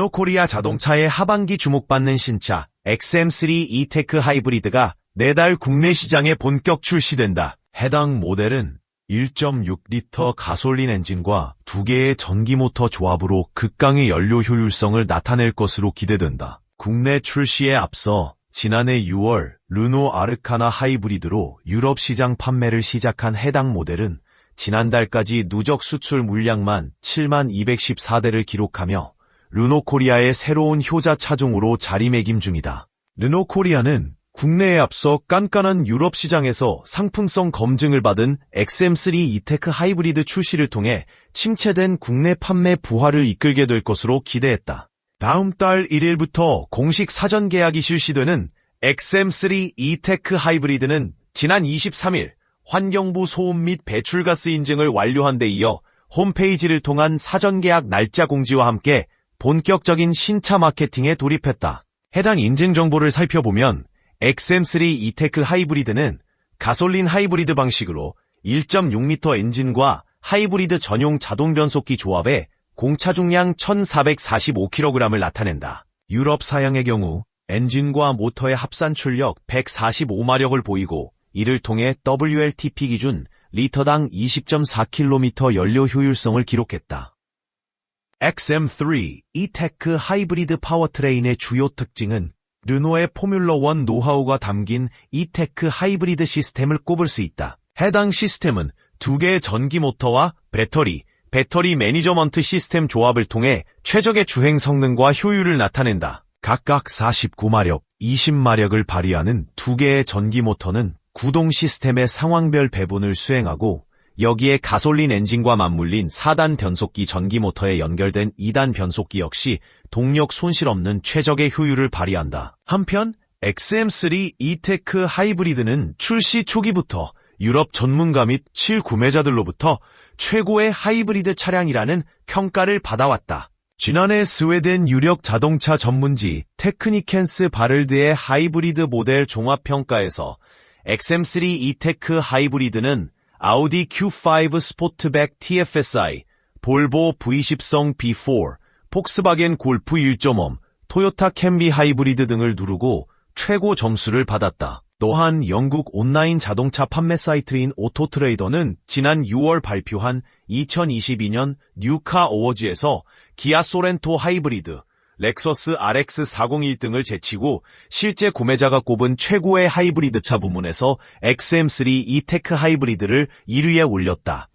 르노코리아 자동차의 하반기 주목받는 신차 XM3 E-테크 하이브리드가 내달 국내 시장에 본격 출시된다. 해당 모델은 1.6리터 가솔린 엔진과 두 개의 전기 모터 조합으로 극강의 연료 효율성을 나타낼 것으로 기대된다. 국내 출시에 앞서 지난해 6월 르노 아르카나 하이브리드로 유럽 시장 판매를 시작한 해당 모델은 지난달까지 누적 수출 물량만 7만 214대를 기록하며 르노코리아의 새로운 효자 차종으로 자리매김 중이다. 르노코리아는 국내에 앞서 깐깐한 유럽 시장에서 상품성 검증을 받은 XM3 E-테크 하이브리드 출시를 통해 침체된 국내 판매 부활을 이끌게 될 것으로 기대했다. 다음 달 1일부터 공식 사전 계약이 실시되는 XM3 E-테크 하이브리드는 지난 23일 환경부 소음 및 배출가스 인증을 완료한 데 이어 홈페이지를 통한 사전 계약 날짜 공지와 함께 본격적인 신차 마케팅에 돌입했다. 해당 인증 정보를 살펴보면 XM3 E-테크 하이브리드는 가솔린 하이브리드 방식으로 1.6L 엔진과 하이브리드 전용 자동 변속기 조합에 공차 중량 1445kg을 나타낸다. 유럽 사양의 경우 엔진과 모터의 합산 출력 145마력을 보이고 이를 통해 WLTP 기준 리터당 20.4km 연료 효율성을 기록했다. XM3 E-테크 하이브리드 파워트레인의 주요 특징은 르노의 포뮬러1 노하우가 담긴 E-테크 하이브리드 시스템을 꼽을 수 있다. 해당 시스템은 두 개의 전기 모터와 배터리, 배터리 매니저먼트 시스템 조합을 통해 최적의 주행 성능과 효율을 나타낸다. 각각 49마력, 20마력을 발휘하는 두 개의 전기 모터는 구동 시스템의 상황별 배분을 수행하고 여기에 가솔린 엔진과 맞물린 4단 변속기 전기 모터에 연결된 2단 변속기 역시 동력 손실 없는 최적의 효율을 발휘한다. 한편 XM3 E-테크 하이브리드는 출시 초기부터 유럽 전문가 및 실구매자들로부터 최고의 하이브리드 차량이라는 평가를 받아왔다. 지난해 스웨덴 유력 자동차 전문지 테크니켄스 바를드의 하이브리드 모델 종합평가에서 XM3 E-테크 하이브리드는 아우디 Q5 스포트백 TFSI, 볼보 V10성 B4, 폭스바겐 골프 1.5, 토요타 캠비 하이브리드 등을 누르고 최고 점수를 받았다. 또한 영국 온라인 자동차 판매 사이트인 오토트레이더는 지난 6월 발표한 2022년 뉴카 어워즈에서 기아 소렌토 하이브리드, 렉서스 RX401 등을 제치고 실제 구매자가 꼽은 최고의 하이브리드 차 부문에서 XM3 E-테크 하이브리드를 1위에 올렸다.